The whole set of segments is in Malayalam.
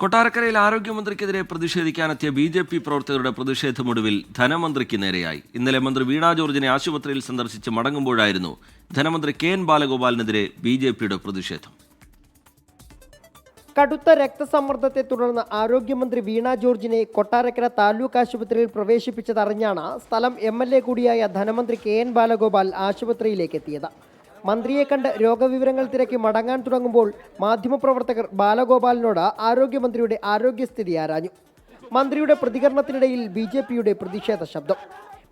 കൊട്ടാരക്കരയിൽ ആരോഗ്യമന്ത്രിക്കെതിരെ പ്രതിഷേധിക്കാനെത്തിയ ബി ജെ പി പ്രവർത്തകരുടെ പ്രതിഷേധമൊടുവിൽ ധനമന്ത്രിക്ക് നേരെയായി. ഇന്നലെ മന്ത്രി വീണ ജോർജിനെ ആശുപത്രിയിൽ സന്ദർശിച്ച് മടങ്ങുമ്പോഴായിരുന്നു ധനമന്ത്രി കെ എൻ ബാലഗോപാലിനെതിരെ ബി ജെ പിയുടെ പ്രതിഷേധം. കടുത്ത രക്തസമ്മർദ്ദത്തെ തുടർന്ന് ആരോഗ്യമന്ത്രി വീണ ജോർജിനെ കൊട്ടാരക്കര താലൂക്ക് ആശുപത്രിയിൽ പ്രവേശിപ്പിച്ചതറിഞ്ഞാണ് സ്ഥലം എം എൽ എ കൂടിയായ ധനമന്ത്രി കെ എൻ ബാലഗോപാൽ ആശുപത്രിയിലേക്ക് എത്തിയത്. മന്ത്രിയെ കണ്ട് രോഗവിവരങ്ങൾ തിരക്കി മടങ്ങാൻ തുടങ്ങുമ്പോൾ മാധ്യമപ്രവർത്തകർ ബാലഗോപാലിനോട് ആരോഗ്യമന്ത്രിയുടെ ആരോഗ്യസ്ഥിതി ആരാഞ്ഞു. മന്ത്രിയുടെ പ്രതികരണത്തിനിടയിൽ ബി ജെ പിയുടെ പ്രതിഷേധ ശബ്ദം.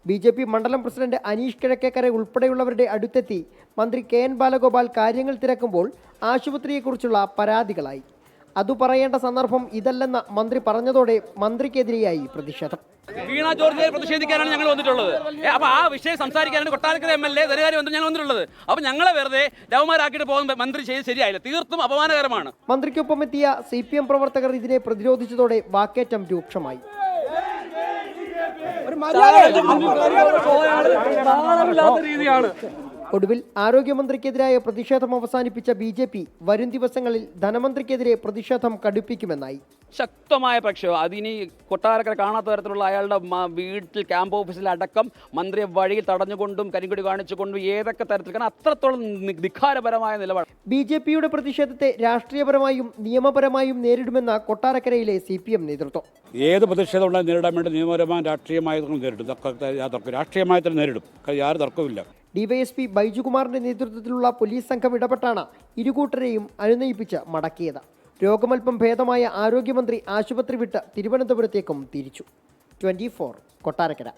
ബി ജെ പി മണ്ഡലം പ്രസിഡന്റ് അനീഷ് കിഴക്കേക്കര ഉൾപ്പെടെയുള്ളവരുടെ അടുത്തെത്തി മന്ത്രി കെ എൻ ബാലഗോപാൽ കാര്യങ്ങൾ തിരക്കുമ്പോൾ ആശുപത്രിയെക്കുറിച്ചുള്ള പരാതികളായി. അതു പറയേണ്ട സന്ദർഭം ഇതല്ലെന്ന മന്ത്രി പറഞ്ഞതോടെ മന്ത്രിക്കെതിരെയായി പ്രതിഷേധം. വീണ ജോർജിനെ പ്രതിഷേധിക്കാനാണ് ഞങ്ങൾ വന്നിട്ടുള്ളത്. അപ്പോൾ അപ്പൊ ആ വിഷയം സംസാരിക്കാനാണ് കൊട്ടാരക്കര എം എൽ എ ധനകാര്യ മന്ത്രി ഞങ്ങൾ വന്നിട്ടുള്ളത്. അപ്പൊ ഞങ്ങളെ വെറുതെ ലവമാരാക്കിയിട്ട് പോകുന്ന മന്ത്രി ചെയ്ത് ശരിയായില്ല. തീർത്തും അപമാനകരമാണ്. മന്ത്രിക്കൊപ്പം എത്തിയ സി പി എം പ്രവർത്തകർ ഇതിനെ പ്രതിരോധിച്ചതോടെ വാക്കേറ്റം രൂക്ഷമായി. ഒടുവിൽ ആരോഗ്യമന്ത്രിക്കെതിരായ പ്രതിഷേധം അവസാനിപ്പിച്ച ബി ജെ പി വരും ദിവസങ്ങളിൽ ധനമന്ത്രിക്കെതിരെ പ്രതിഷേധം കടുപ്പിക്കുമെന്നായി. ശക്തമായ പ്രക്ഷോഭം. അതിനി കൊട്ടാരക്കര കാണാത്ത തരത്തിലുള്ള അയാളുടെ വീട്ടിൽ ക്യാമ്പ് ഓഫീസിൽ അടക്കം മന്ത്രിയെ വഴിയിൽ തടഞ്ഞുകൊണ്ടും കരിങ്കുടി കാണിച്ചുകൊണ്ടും ഏതൊക്കെ തരത്തിൽ കാരണം അത്രത്തോളം നി- നിലപാട്? ബി ജെ പിയുടെ പ്രതിഷേധത്തെ രാഷ്ട്രീയപരമായും നിയമപരമായും നേരിടുമെന്ന കൊട്ടാരക്കരയിലെ സി പി എം നേതൃത്വം. ഏത് പ്രതിഷേധം ഉണ്ടായി നേരിടാൻ വേണ്ടി നിയമപരമായും രാഷ്ട്രീയമായും നേരിടും. രാഷ്ട്രീയമായി തന്നെ നേരിടും. ആരും യാതൊരു തർക്കവുമില്ല. ഡിവൈഎസ്പി ബൈജുകുമാറിന്റെ നേതൃത്വത്തിലുള്ള പോലീസ് സംഘം ഇടപെട്ടാണ് ഇരുകൂട്ടരെയും അനുനയിപ്പിച്ച് മടക്കിയത്. രോഗമൽപ്പം ഭേദമായ ആരോഗ്യമന്ത്രി ആശുപത്രി വിട്ട് തിരുവനന്തപുരത്തേക്കും തിരിച്ചു. ട്വന്റി കൊട്ടാരക്കര.